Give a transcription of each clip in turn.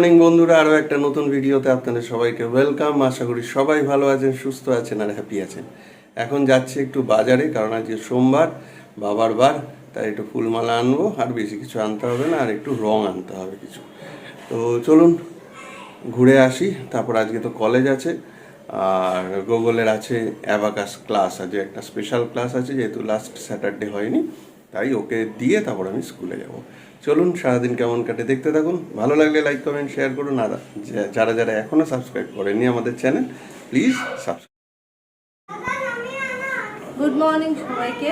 Morning বন্ধুরা আরও একটা নতুন ভিডিওতে আপনাদের সবাইকে ওয়েলকাম। আশা করি সবাই ভালো আছেন, সুস্থ আছেন আর হ্যাপি আছেন। এখন যাচ্ছি একটু বাজারে, কারণ আজকে সোমবার, বাবার বার, তাই একটু ফুলমালা আনব, আর বেশি কিছু আনতে হবে না, আর একটু রং আনতে হবে কিছু। তো চলুন, ঘুরে আসি। তারপর আজকে তো কলেজ আছে, আর গুগলের আছে অ্যাবাকাস ক্লাস আছে একটা স্পেশাল ক্লাস আছে, যেহেতু লাস্ট স্যাটারডে হয়নি, তাই ওকে দিয়ে তারপর আমি স্কুলে যাব। চলুন সারাদিন কেমন কাটে দেখতে থাকুন। ভালো লাগলে লাইক কমেন্ট শেয়ার করুন। আর যারা যারা এখনও সাবস্ক্রাইব করেনি আমাদের channel please subscribe good morning সবাইকে।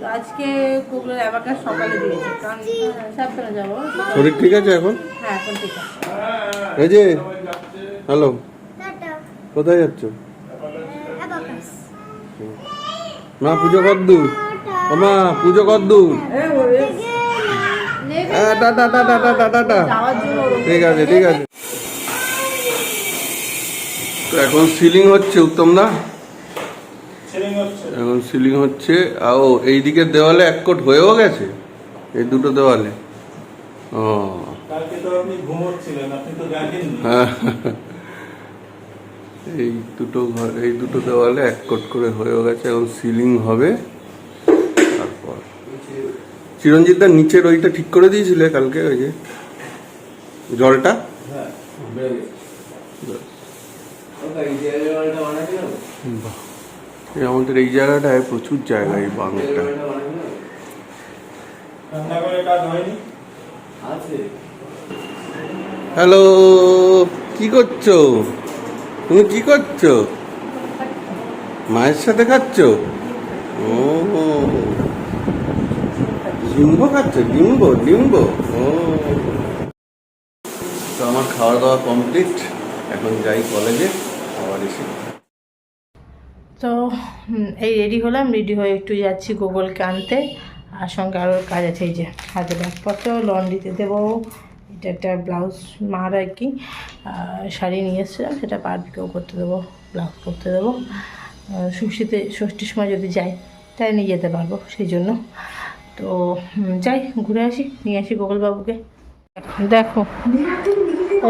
তো আজকে কুকুরের অ্যাবাকাস সকালে দিয়েছে। কারণ হ্যাঁ, সাবধানে যাব। শরীর ঠিক আছে এখন? হ্যাঁ এখন ঠিক আছে। এই যে হ্যালো কোথায় যাচ্ছ? মা পুজো কদ্দূর ও মা পুজো কদ্দূর হ্যাঁ টাটা টাটা টাটা টাটা ঠিক আছে ঠিক আছে। তো এখন সিলিং হচ্ছে উত্তম দা। এখন সিলিং হচ্ছে আর ও এই দিকের দেওয়ালে এক কোট হয়েও গেছে এই দুটো দেওয়ালে। ও। হ্যাঁ। এই দুটো ঘর এই দুটো দেওয়ালে এক কোট করে হয়েও গেছে এখন সিলিং হবে। চিরঞ্জিত দা নিচের ওইটা ঠিক করে দিয়েছিলে কালকে ওই যে জলটা? আমাদের এই জায়গাটায় প্রচুর জায়গা এই বাংলাটা কাজ হয়নি? হ্যালো কি করছ? তুমি কি করছ? মায়ের সাথে খাচ্ছ? ও। ডিম্ব খাচ্ছ ডিম্ব ডিম্ব ও। তো আমার খাওয়া দাওয়া কমপ্লিট এখন যাই কলেজে আবার এসে। তো এই রেডি হলাম রেডি হয়ে একটু যাচ্ছি গুগলকে আনতে। আর সঙ্গে আরও কাজ আছে, এই যে হাতে ব্যাগপত্র লন্ড্রিতে দেবো। এটা একটা ব্লাউজ মার আর কি। শাড়ি নিয়ে এসেছিলাম, সেটা পারবিকেও করতে দেবো, ব্লাউজ করতে দেবো। ষষ্ঠীতে, ষষ্ঠীর সময় যদি যাই, তাই নিয়ে যেতে পারব, সেই জন্য। তো যাই ঘুরে আসি নিয়ে আসি গোগলবাবুকে দেখো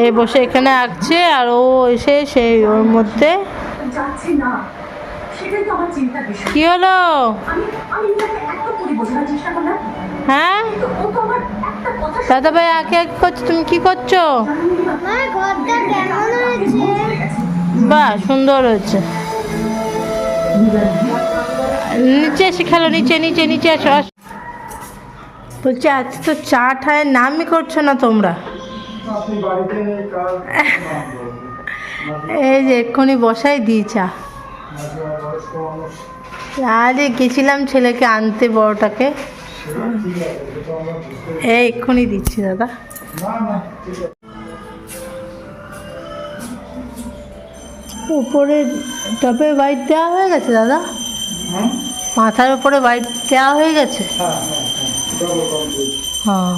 এই বসে এখানে আঁকছে আর ও এসে সেই ওর মধ্যে যাচ্ছে না। সেটাই তো আমার চিন্তার বিষয়। কি হলো? হ্যাঁ? দাদা ভাই আঁকে আঁকে করছ তুমি কি করছ? আমার ঘরটা কেমন হয়েছে? বাহ সুন্দর হয়েছে। নিচে এসে খেলো নিচে নিচে নিচে আসো আসো। বলছি আজ তো চা ঠায়ের নামই করছ না তোমরা? এই যে এক্ষুনি বসাই দিই চা। আরে গেছিলাম ছেলেকে আনতে বড়টাকে। এই এক্ষুনি দিচ্ছি দাদা। উপরে টপে বাইট দেওয়া হয়ে গেছে দাদা? মাথার উপরে বাইট দেওয়া হয়ে গেছে? হ্যাঁ।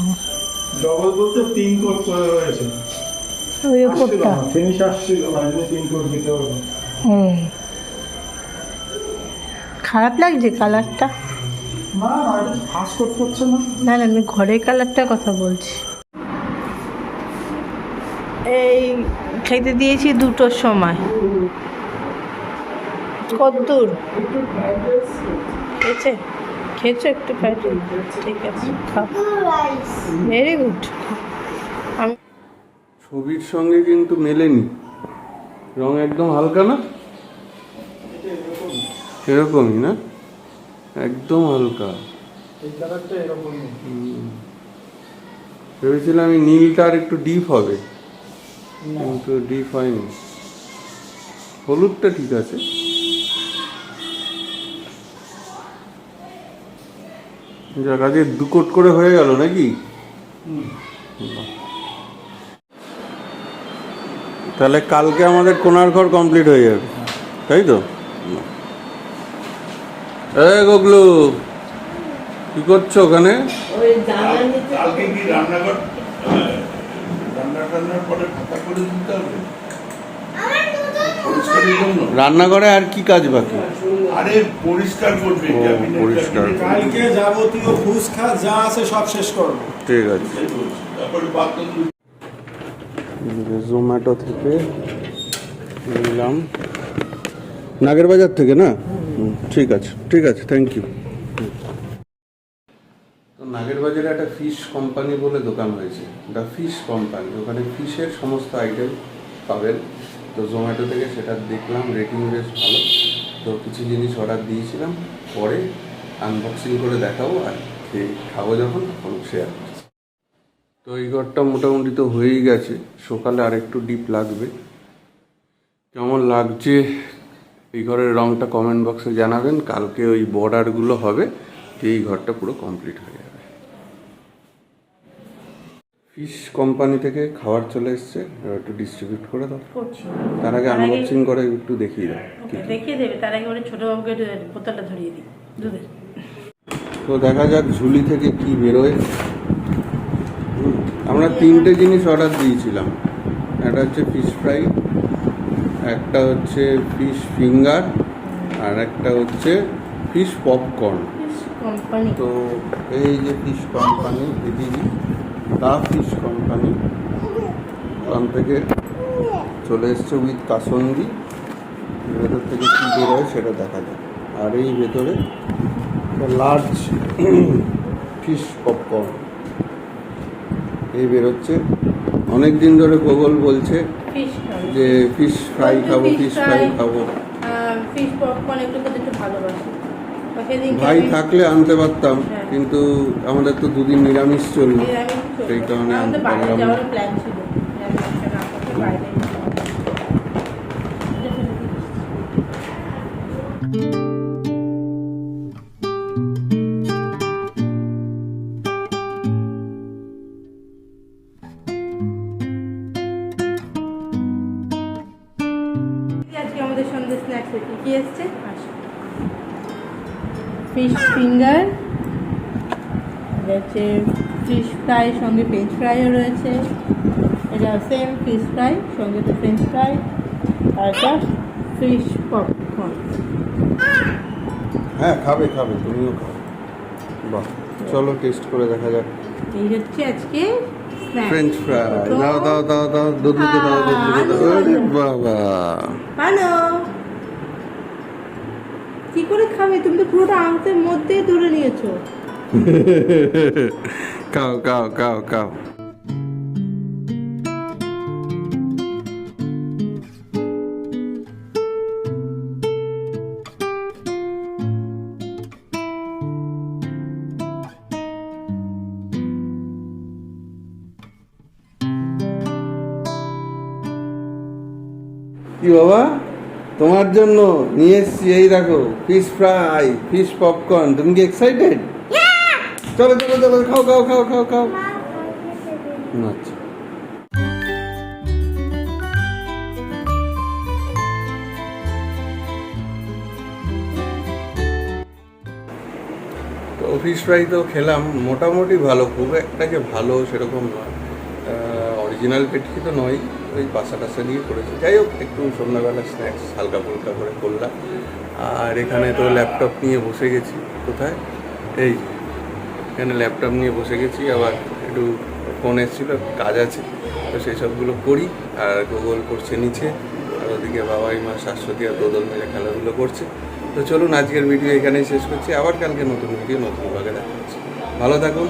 ডবল বলতে তিন কোট করে রয়েছে। ওই আসছিল ফিনিশ আসছিল না তিন কোট দিতে হবে। হুম। খারাপ লাগছে কালারটা না না এটা ফাঁস না। না না আমি ঘরের কালারটার কথা বলছি। এই খেতে দিয়েছি দুটোর সময়। কদ্দূর। খেয়েছে? খেয়েছো একটু ফ্রাইড ঠিক আছে খাও। ভেরি গুড আমি ছবির সঙ্গে কিন্তু মেলেনি। রং একদম হালকা না? এরকমই না? একদম হালকা। ভেবেছিলাম আমি নীলটা আর একটু ডিপ হবে। কিন্তু ডিপ হয়নি। হলুদটা ঠিক আছে। যাক আজকে দু কোট করে হয়ে গেল নাকি? তাহলে কালকে আমাদের কোনার ঘর কমপ্লিট হয়ে যাবে তাই তো? এ গগলু কি করছ ওখানে? কালকে কি রান্নাঘর রান্না টান্নার পরে ফাঁকা করে দিতে হবে? রান্নাঘরে আর কি কাজ বাকি? আরে পরিষ্কার করবে ও, পরিষ্কার। কালকে যাবতীয় ফুসকা যা আছে সব শেষ করব। ঠিক আছে। জোম্যাটো থেকে নিলাম। নাগের বাজার থেকে না? ঠিক আছে ঠিক আছে থ্যাংক ইউ তো নাগের বাজারে একটা ফিশ কোম্পানি বলে দোকান হয়েছে দ্য ফিশ কোম্পানি ওখানে ফিশের সমস্ত আইটেম পাবেন। তো জোম্যাটো থেকে সেটা দেখলাম রেটিং বেশ ভালো। তো কিছু জিনিস অর্ডার দিয়েছিলাম, পরে আনবক্সিং করে দেখাবো আর খেয়ে খাব যখন, তখন শেয়ার তো এই ঘরটা মোটামুটি তো হয়েই গেছে, সকালে আর একটু ডিপ লাগবে। কেমন লাগছে? এই ঘরের রংটা কমেন্ট বক্সে জানাবেন, কালকে ওই বর্ডারগুলো হবে এই ঘরটা পুরো কমপ্লিট হয়ে ফিশ কোম্পানি থেকে খাবার চলে এসছে একটু ডিস্ট্রিবিউট করে দাও। করছি। তার আগে আনবক্সিং করে একটু দেখিয়ে দাও দেখিয়ে দেবে তার আগে ওরে ছোটো বাবুকে বোতলটা ধরিয়ে দিই দুধের। তো দেখা যাক ঝুলি থেকে কি বেরোয়। আমরা তিনটে জিনিস অর্ডার দিয়েছিলাম। একটা হচ্ছে ফিশ ফ্রাই একটা হচ্ছে ফিশ ফিঙ্গার আর একটা হচ্ছে ফিশ পপকর্ন তো এই যে ফিশ কোম্পানি এদিকে দা ফিশ কোম্পানি। ওখান থেকে চলে এসছে উইথ কাসন্দি। ভেতর থেকে কী বেরোয় সেটা দেখা যায় আর এই ভেতরে লার্জ ফিশ পপকর্ন এই বেরোচ্ছে। অনেক দিন ধরে গোগল বলছে যে ফিশ ফ্রাই খাব ফিশ ফ্রাই খাব। ভাই থাকলে আনতে পারতাম হ্যাঁ। কিন্তু আমাদের তো দুদিন নিরামিষ চলবে। সেই কারণে আমাদের বাইরে পারলাম না আমাদের সন্ধ্যে স্ন্যাক্সে কি কি এসছে? ফিশ ফিঙ্গার রয়েছে ফিশ ফ্রাই সঙ্গে ফ্রেঞ্চ ফ্রাইও রয়েছে। এটা সেম ফিশ ফ্রাই সঙ্গে তো ফ্রেঞ্চ ফ্রাই আর এটা ফিশ পপকর্ন হ্যাঁ খাবে খাবে তুমিও খাবে বাহ চলো টেস্ট করে দেখা যাক। এই হচ্ছে আজকে ফ্রেঞ্চ ফ্রাই দাও দাও দাও দাও দুধুকে দাও দুধুকে দাও। আরে বাবা। হ্যালো কি করে খাবে? তুমি তো পুরোটা আংতের মধ্যে ধরে নিয়েছো। খাও খাও খাও খাও কি বাবা? তোমার জন্য নিয়ে এসছি, এই দেখো ফিশ ফ্রাই ফিশ পপকর্ন তুমি কি এক্সাইটেড চলো চলো চলো খাও খাও খাও খাও খাও। আচ্ছা। তো ফিশ ফ্রাই তো খেলাম মোটামুটি ভালো খুব একটা যে ভালো সেরকম নয় অরিজিনাল পেটকি তো নয় ওই বাসা টাসা দিয়ে করেছি। যাই হোক একটু সন্ধ্যাবেলা স্ন্যাক্স হালকা ফুলকা করে করলাম। আর এখানে তো ল্যাপটপ নিয়ে বসে গেছি কোথায়? এই যে, এখানে ল্যাপটপ নিয়ে বসে গেছি, আবার একটু ফোন এসেছিল কাজ আছে, তো সেই সবগুলো করি, আর গুগল করছে নিচে, আর ওদিকে বাবাই মা, শাশ্বতী আর দোদল মিলে খেলাধুলো করছে। তো চলুন, আজকের ভিডিও এখানেই শেষ করছি, আবার কালকে নতুন ভিডিও নতুন ভাগে দেখা হচ্ছে। ভালো থাকুন।